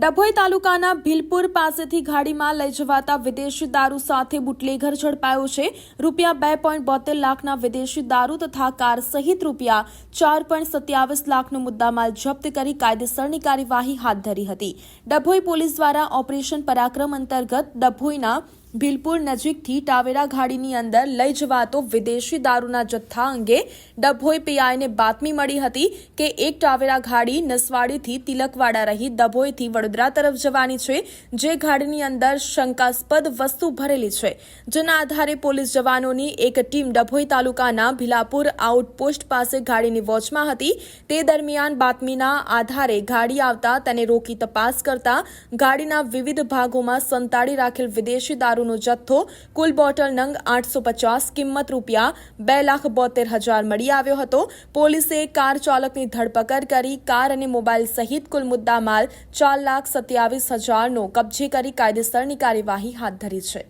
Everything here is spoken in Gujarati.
ડભોઈ તાલુકાના ભીલપુર પાસેથી ગાડીમાં લઈ જવાતા વિદેશી દારૂ સાથે બુટલેઘર ઝડપાયો છે. રૂપિયા બે પોઈન્ટ બોતેર લાખના વિદેશી દારૂ તથા કાર સહિત રૂપિયા ચાર પોઈન્ટ સત્યાવીસ લાખનો મુદ્દામાલ જપ્ત કરી કાયદેસરની કાર્યવાહી હાથ ધરી હતી. ડભોઈ પોલીસ દ્વારા ઓપરેશન પરાક્રમ અંતર્ગત ડભોઈના ભીલપુર નજીકથી ટાવેરા ઘાડીની અંદર લઈ જવાતો વિદેશી દારૂના જથ્થા અંગે ડભોઈ પીઆઈને બાતમી મળી હતી કે એક ટાવેરા ગાડી નસવાડીથી તિલકવાડા રહી ડભોઈથી વડોદરા તરફ જવાની છે, જે ગાડીની અંદર શંકાસ્પદ વસ્તુ ભરેલી છે. જેના આધારે પોલીસ જવાનોની એક ટીમ ડભોઈ તાલુકાના ભીલાપુર આઉટપોસ્ટ પાસે ગાડીની વોચમાં હતી. તે દરમિયાન બાતમીના આધારે ગાડી આવતા તેને રોકી તપાસ કરતા ગાડીના વિવિધ ભાગોમાં સંતાડી રાખેલ વિદેશી દારૂનો જથ્થો કુલ બોટલ નંગ આઠસો પચાસ કિંમત રૂપિયા બે લાખ બોતેર હજાર મળી આવ્યો હતો પોલીસે કાર ચાલકની ધરપકડ કરી કાર અને મોબાઈલ સહિત કુલ મુદ્દામાલ ચાર લાખ સત્યાવીસ હજારનો કબજે કરી કાયદેસરની કાર્યવાહી હાથ ધરી છે